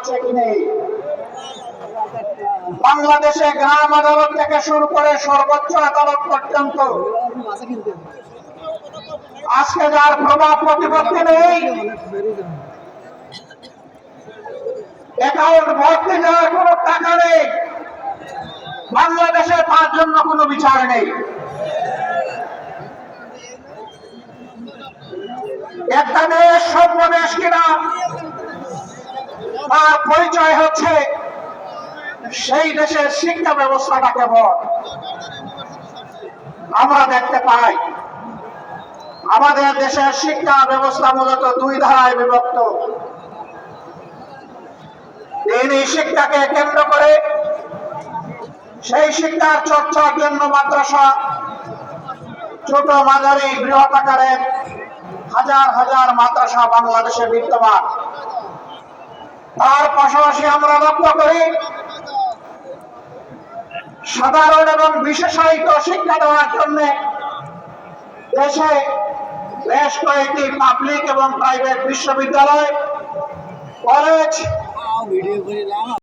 আছে কি বাংলাদেশে গ্রাম আদালত থেকে শুরু করে সর্বোচ্চ আদালত পর্যন্ত আজকে যার প্রভাব প্রতিপত্তি নেই অ্যাকাউন্ট ভর্তি যাওয়ার কোনো টাকা নেই, বাংলাদেশে তার জন্য কোনো বিচার নেই। একটা দেশ সভ্য দেশ কিনা তার পরিচয় হচ্ছে সেই দেশের শিক্ষা ব্যবস্থাটা কেমন? আমরা দেখতে পাই, আমাদের দেশের শিক্ষা ব্যবস্থা মূলত দুই ধারায় বিভক্ত। এই শিক্ষাকে কেন্দ্র করে সেই শিক্ষার চর্চার জন্য মাদ্রাসা, ছোট মাঝারি বৃহৎ আকারের হাজার হাজার মাদ্রাসা বাংলাদেশে বিদ্যমান। তার পাশাপাশি আমরা লক্ষ্য করি সাধারণ এবং বিশেষায়িত শিক্ষা দেওয়ার জন্য দেশে বেশ কয়েকটি পাবলিক এবং প্রাইভেট বিশ্ববিদ্যালয় কলেজ